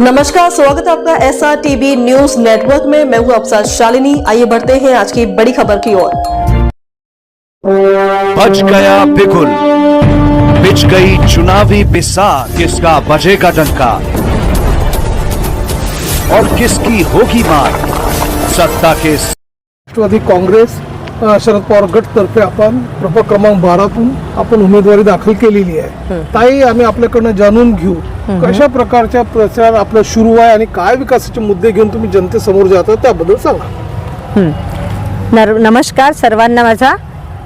नमस्कार स्वागत है आपका S R TV news network में। मैं हूँ आपके साथ शालिनी। आइए बढ़ते हैं आज की बड़ी खबर की ओर। बच गया बिगुल। बिछ गई चुनावी बिसात किसका बजेगा डंका? और किसकी होगी मार? सत्ता के राष्ट्रवादी काँग्रेस अ, शरद पवार गटतर्फे आपण प्रभाग क्रमांक बारातून आपण उमेदवारी दाखल केलेली आहे. ताई आम्ही आपल्याकडनं जाणून घेऊ कशा प्रकारच्या प्रचार आपला सुरू आहे आणि काय विकासाचे मुद्दे घेऊन तुम्ही जनतेसमोर जाता त्याबद्दल सांगा. नमस्कार सर्वांना माझा.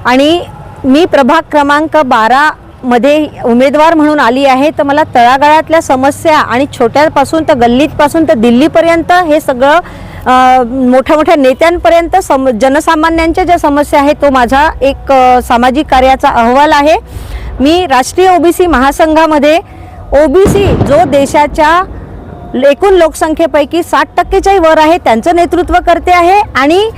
आणि मी प्रभाग क्रमांक बारा मध्ये उमेदवार म्हणून आली आहे तर मला तळागाळातल्या समस्या आणि छोट्यापासून तर गल्लीतपासून तर दिल्लीपर्यंत हे सगळं मोठ्या मोठ्या नेत्यांपर्यंत सम जनसामान्यांच्या ज्या समस्या आहेत तो माझा एक सामाजिक कार्याचा अहवाल आहे. मी राष्ट्रीय ओबीसी महासंघामध्ये ओबीसी जो देशाच्या एकूण लोकसंख्येपैकी साठ टक्केच्याही वर आहे त्यांचं नेतृत्व करते आहे आणि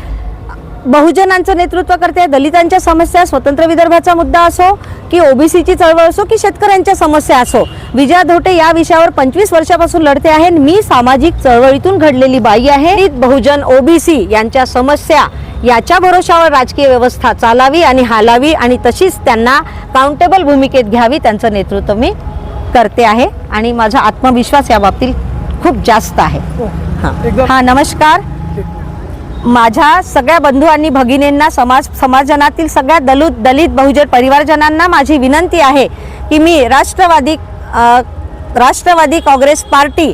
बहुजनांचं नेतृत्व करते दलितांच्या समस्या स्वतंत्र विदर्भाचा मुद्दा असो की ओबीसीची चळवळ असो की शेतकऱ्यांच्या समस्या असो. विजया धोटे या विषयावर पंचवीस वर्षापासून लढते आहे मी सामाजिक चळवळीतून घडलेली बाई आहे. बहुजन ओबीसी यांच्या समस्या याच्या भरोशावर राजकीय व्यवस्था चालावी आणि हालावी आणि तशीच त्यांना काउंटेबल भूमिकेत घ्यावी त्यांचं नेतृत्व मी करते आहे. आणि माझा आत्मविश्वास या बाबतीत खूप जास्त आहे. हां. एकदा- हां नमस्कार. माझ्या सगळ्या बंधू आणि भगिनींना समाज समाजजनातील सगळ्या दलित दलित बहुजन परिवारजनांना माझी विनंती आहे की मी राष्ट्रवादी राष्ट्रवादी काँग्रेस पार्टी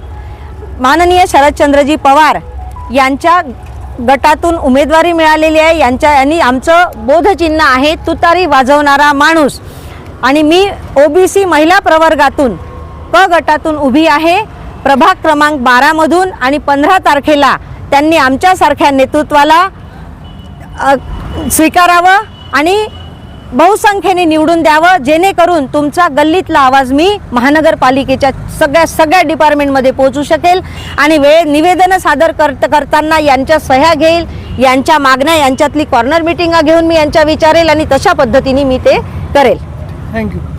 माननीय शरदचंद्रजी पवार यांच्या गटातून उमेदवारी मिळालेली आहे. यांच्या यांनी आमचं बोधचिन्ह आहे तुतारी वाजवणारा माणूस. आणि मी ओबीसी महिला प्रवर्गातून क गटातून उभी आहे. प्रभाग क्रमांक बारामधून आणि पंधरा तारखेला त्यांनी आमच्यासारख्या नेतृत्वाला स्वीकारावं आणि बहुसंख्येने निवडून द्यावं जेणेकरून तुमचा गल्लीतला आवाज मी महानगरपालिकेच्या सगळ्या सगळ्या डिपार्टमेंटमध्ये पोहोचू शकेल आणि वेळ निवेदनं सादर करत करताना यांच्या सह्या घेईल यांच्या मागण्या यांच्यातली कॉर्नर मिटिंगा घेऊन मी यांच्या विचारेल आणि तशा पद्धतीने मी ते करेल. थँक्यू